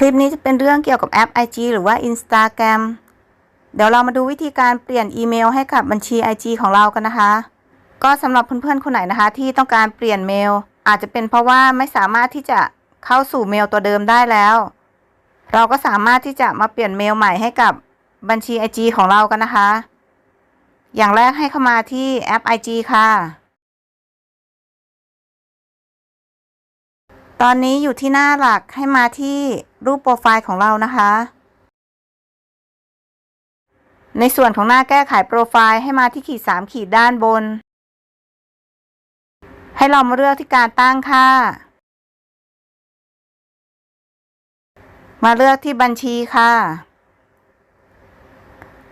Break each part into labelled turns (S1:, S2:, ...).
S1: คลิปนี้จะเป็นเรื่องเกี่ยวกับแอป IG หรือว่า Instagram เดี๋ยวเรามาดูวิธีการเปลี่ยนอีเมลให้กับบัญชี IG ของเรากันนะคะ ก็สำหรับเพื่อนๆคนไหนนะคะ ที่ต้องการเปลี่ยนเมล อาจจะเป็นเพราะว่าไม่สามารถที่จะเข้าสู่เมลตัวเดิมได้แล้ว เราก็สามารถที่จะมาเปลี่ยนเมลใหม่ให้กับบัญชี IG ของเรากันนะคะ อย่างแรกให้เข้ามาที่แอป IG ค่ะ ตอนนี้อยู่ที่หน้าหลักให้มาที่ รูปโปรไฟล์ของเรานะคะ ในส่วนของหน้าแก้ไขโปรไฟล์ให้มาที่ขีดสามขีดด้านบน ให้เรามาเลือกที่การตั้งค่า มาเลือกที่บัญชีค่ะ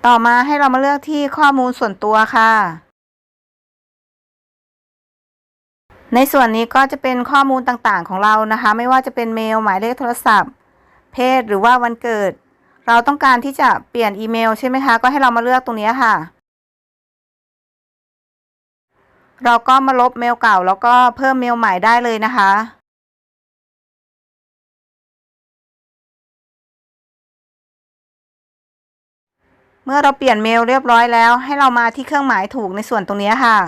S1: ต่อมาให้เรามาเลือกที่ข้อมูลส่วนตัวค่ะในส่วนนี้ก็จะเป็นข้อมูลต่างๆของเรานะคะ ไม่ว่าจะเป็นเมล หมายเลขโทรศัพท์ เพศหรือว่าวันเกิด เราต้องการที่จะเปลี่ยนอีเมลใช่ไหมคะ ก็ให้เรามาเลือกตรงนี้ค่ะ เราก็มาลบเมลเก่าแล้วก็เพิ่มเมลใหม่ได้เลยนะคะเมื่อเราเปลี่ยนเมลเรียบร้อยแล้ว ให้เรามาที่เครื่องหมายถูกในส่วนตรงนี้ค่ะ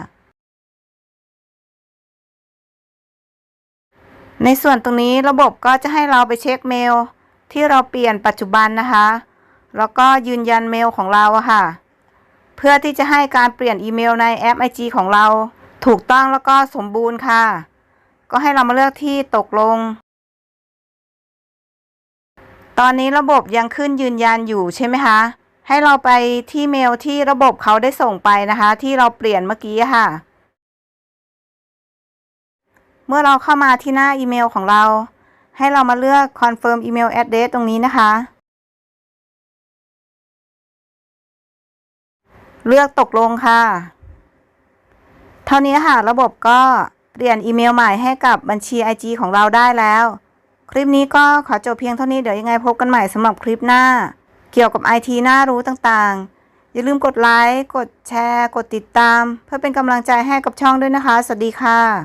S1: ในส่วนตรงนี้ระบบก็จะให้เราไปเช็คเมล ที่เราเปลี่ยนปัจจุบันนะคะ แล้วก็ยืนยันเมลของเราอะค่ะ เพื่อที่จะให้การเปลี่ยนอีเมลในแอป IG ของเราถูกต้องแล้วก็สมบูรณ์ค่ะ ก็ให้เรามาเลือกที่ตกลง ตอนนี้ระบบยังขึ้นยืนยันอยู่ใช่ไหมคะ ให้เราไปที่เมลที่ระบบเขาได้ส่งไปนะคะ ที่เราเปลี่ยนเมื่อกี้ค่ะ เมื่อเราเข้ามาที่หน้าอีเมลของเรา ให้เรามาเลือก confirm email address ตรงนี้นะคะ เลือกตกลงค่ะ เท่านี้ค่ะ ระบบก็เปลี่ยนอีเมลใหม่ให้กับบัญชี IG ของเราได้แล้ว คลิปนี้ก็ขอจบเพียงเท่านี้เดี๋ยวยังไงพบกันใหม่สำหรับคลิปหน้า เกี่ยวกับ IT น่ารู้ต่างๆ อย่าลืมกดไลค์ กดแชร์ กดติดตาม เพื่อเป็นกำลังใจให้กับช่องด้วยนะคะ สวัสดีค่ะ